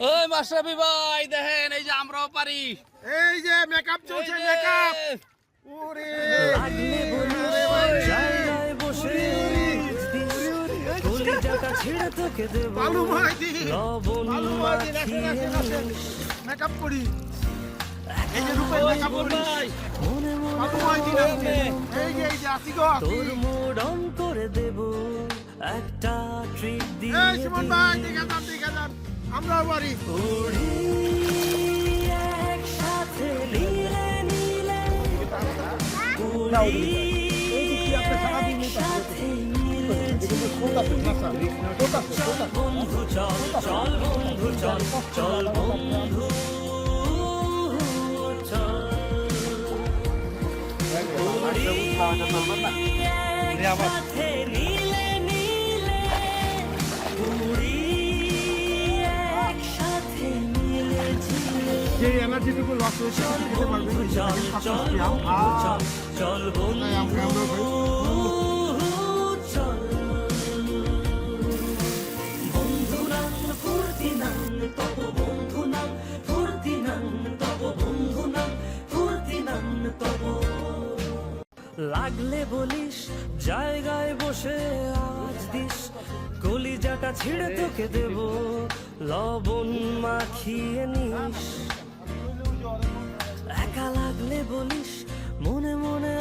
ওই মাস্টারবি ভাই দেখেন এই যে আমরাও পারি। এই যে মেকআপ চলছে মেকআপ ওরে। মেকআপ করি। এই যে রূপের মেকআপ করি। ভাই। বালু মাইদি নাচে এই যে এই যে আসি গো আসি তোর মুড অন করে দেব একটা ট্রিট দিয়ে আমরা চল বন্ধু চল চল বন্ধু চল চল বন্ধু চল যে এনার্জিটুকু লস হয়েছে পারবেন চল চল চল চল বন্ধু চল বন্ধু নাম ফুর্তি নাম তব বন্ধু। নাম ফুর্তি নাম তব বন্ধু নাম ফুর্তি নাম তব লাগলে বলিস জায়গায় বসে আজ দিস। কলিজাটা ছিঁড়ে তোকে দেব লবণ মাখিয়ে নিস। oh